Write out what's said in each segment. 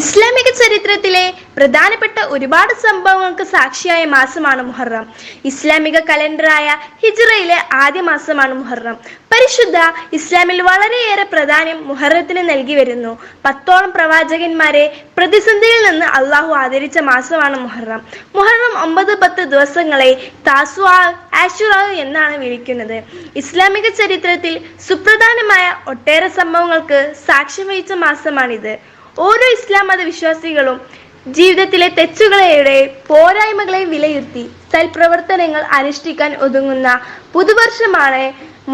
ഇസ്ലാമിക ചരിത്രത്തിലെ പ്രധാനപ്പെട്ട ഒരുപാട് സംഭവങ്ങൾക്ക് സാക്ഷിയായ മാസമാണ് മുഹറം. ഇസ്ലാമിക കലണ്ടറായ ഹിജ്റയിലെ ആദ്യ മാസമാണ് മുഹറം. പരിശുദ്ധ ഇസ്ലാമിൽ വളരെയേറെ പ്രാധാന്യം മുഹറത്തിന് നൽകി വരുന്നു. പത്തോളം പ്രവാചകന്മാരെ പ്രതിസന്ധിയിൽ നിന്ന് അള്ളാഹു ആദരിച്ച മാസമാണ് മുഹറം. മുഹറം ഒമ്പത് പത്ത് ദിവസങ്ങളെ താസുആ ആഷുറ എന്നാണ് വിളിക്കുന്നത്. ഇസ്ലാമിക ചരിത്രത്തിൽ സുപ്രധാനമായ ഒട്ടേറെ സംഭവങ്ങൾക്ക് സാക്ഷ്യം വഹിച്ച മാസമാണിത്. ഓരോ ഇസ്ലാം മത വിശ്വാസികളും ജീവിതത്തിലെ തെറ്റുകളെയുടെ പോരായ്മകളെ വിലയിരുത്തി സൽപ്രവർത്തനങ്ങൾ അനുഷ്ഠിക്കാൻ ഒതുങ്ങുന്ന പുതുവർഷമാണ്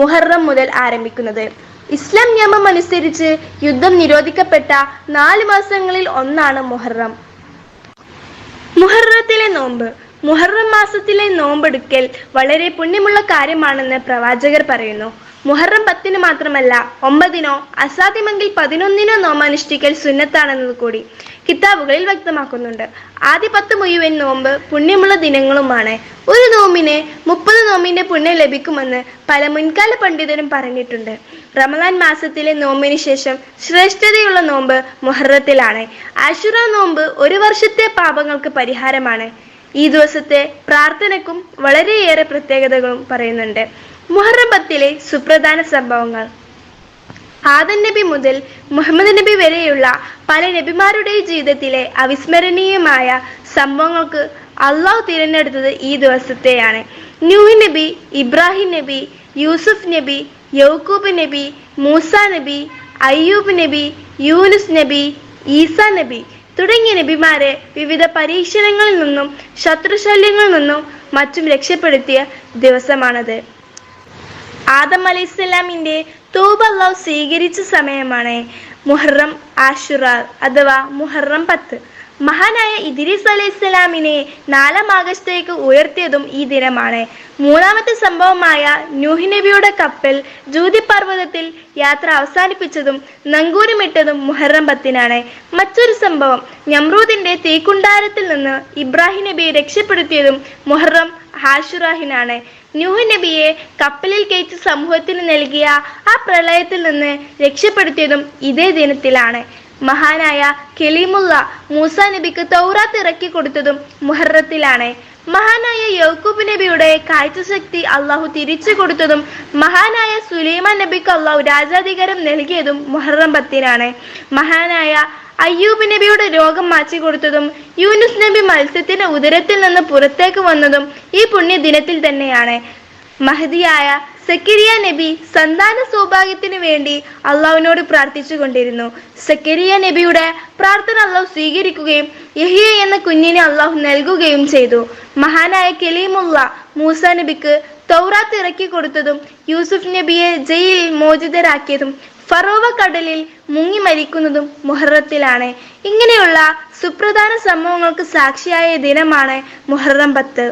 മുഹറം മുതൽ ആരംഭിക്കുന്നത്. ഇസ്ലാം നിയമം അനുസരിച്ച് യുദ്ധം നിരോധിക്കപ്പെട്ട നാല് മാസങ്ങളിൽ ഒന്നാണ് മുഹറം. മുഹറത്തിലെ നോമ്പ്. മുഹറം മാസത്തിലെ നോമ്പെടുക്കൽ വളരെ പുണ്യമുള്ള കാര്യമാണെന്ന് പ്രവാചകർ പറയുന്നു. മുഹറം പത്തിന് മാത്രമല്ല ഒമ്പതിനോ അസാധ്യമെങ്കിൽ പതിനൊന്നിനോ നോമ്പ് അനുഷ്ഠിക്കൽ സുന്നത്താണെന്നത് കൂടി കിതാബുകളിൽ വ്യക്തമാക്കുന്നുണ്ട്. ആദ്യ പത്ത് മുഴുവൻ നോമ്പ് പുണ്യമുള്ള ദിനങ്ങളുമാണ്. ഒരു നോമ്പിന് മുപ്പത് നോമ്പിന്റെ പുണ്യം ലഭിക്കുമെന്ന് പല മുൻകാല പണ്ഡിതരും പറഞ്ഞിട്ടുണ്ട്. റമദാൻ മാസത്തിലെ നോമ്പിന് ശേഷം ശ്രേഷ്ഠതയുള്ള നോമ്പ് മുഹറത്തിലാണ്. ആശുറ നോമ്പ് ഒരു വർഷത്തെ പാപങ്ങൾക്ക് പരിഹാരമാണ്. ഈ ദിവസത്തെ പ്രാർത്ഥനക്കും വളരെയേറെ പ്രത്യേകതകളും പറയുന്നുണ്ട്. മുഹറം പത്തിലെ സുപ്രധാന സംഭവങ്ങൾ. ആദൻ നബി മുതൽ മുഹമ്മദ് നബി വരെയുള്ള പല നബിമാരുടെ ജീവിതത്തിലെ അവിസ്മരണീയമായ സംഭവങ്ങൾക്ക് അള്ളാഹു തിരഞ്ഞെടുത്തത് ഈ ദിവസത്തെയാണ്. ന്യൂഹി നബി ഇബ്രാഹിം നബി യൂസുഫ് നബി യൗക്കൂബ് നബി മൂസ നബി അയ്യൂബ് നബി യൂനുസ് നബി ഈസ നബി തുടങ്ങിയ നബിമാരെ വിവിധ പരീക്ഷണങ്ങളിൽ നിന്നും ശത്രുശല്യങ്ങളിൽ നിന്നും മറ്റും രക്ഷപ്പെടുത്തിയ ദിവസമാണത്. ആദം അലൈഹിസ്സലാമിന്റെ തൂബ അള്ളാഹു സ്വീകരിച്ച സമയമാണ് മുഹറം ആഷുറ അഥവാ മുഹറം പത്ത്. മഹാനായ ഇദ്രീസ് അലൈഹിസ്സലാമിനെ നാലാം ആഗസ്റ്റിലേക്ക് ഉയർത്തിയതും ഈ ദിനമാണ്. മൂന്നാമത്തെ സംഭവമായ നൂഹ് നബിയുടെ കപ്പൽ ജൂതി പർവതത്തിൽ യാത്ര അവസാനിപ്പിച്ചതും നങ്കൂരമിട്ടതും മുഹറം പത്തിനാണ്. മറ്റൊരു സംഭവം നമ്രൂദിന്റെ തീക്കുണ്ടാരത്തിൽ നിന്ന് ഇബ്രാഹിം നബിയെ രക്ഷപ്പെടുത്തിയതും മുഹറം ഹാഷുറാഹിനാണ് നൂഹ് നബിയെ കപ്പലിൽ കയറ്റി സമൂഹത്തിന് നൽകിയ ആ പ്രളയത്തിൽ നിന്ന് രക്ഷപ്പെടുത്തിയതും ഇതേ ദിനത്തിലാണ്. മഹാനായ കെലീമുള്ള മൂസ നബിക്ക് തൗറാത്ത് ഇറക്കി കൊടുത്തതും മുഹറത്തിലാണ്. മഹാനായ യൗക്കൂബ് നബിയുടെ കാഴ്ചശക്തി അള്ളാഹു തിരിച്ചു കൊടുത്തതും മഹാനായ സുലൈമാൻ നബിക്ക് അള്ളാഹു രാജാധികാരം നൽകിയതും മുഹറം പത്തിനാണ്. മഹാനായ അയ്യൂബ് നബിയുടെ രോഗം മാറ്റി കൊടുത്തതും യൂനുസ് നബി മത്സ്യത്തിന്റെ ഉദരത്തിൽ നിന്ന് പുറത്തേക്ക് വന്നതും ഈ പുണ്യ ദിനത്തിൽ തന്നെയാണ്. മഹദിയായ സക്കരിയ നബി സന്താന സൗഭാഗ്യത്തിന് വേണ്ടി അള്ളാഹുവിനോട് പ്രാർത്ഥിച്ചു കൊണ്ടിരുന്നു. സക്കരിയ നബിയുടെ പ്രാർത്ഥന അള്ളാഹു സ്വീകരിക്കുകയും യഹിയ എന്ന കുഞ്ഞിനെ അള്ളാഹു നൽകുകയും ചെയ്തു. മഹാനായ കലീമുള്ള മൂസ നബിക്ക് തൗറാത്ത് ഇറക്കി കൊടുത്തതും യൂസുഫ് നബിയെ ജയിലിൽ മോചിതരാക്കിയതും ഫറോവ കടലിൽ മുങ്ങി മരിക്കുന്നതും മുഹറത്തിലാണ്. ഇങ്ങനെയുള്ള സുപ്രധാന സംഭവങ്ങൾക്ക് സാക്ഷിയായ ദിനമാണ് മുഹറം പത്ത്.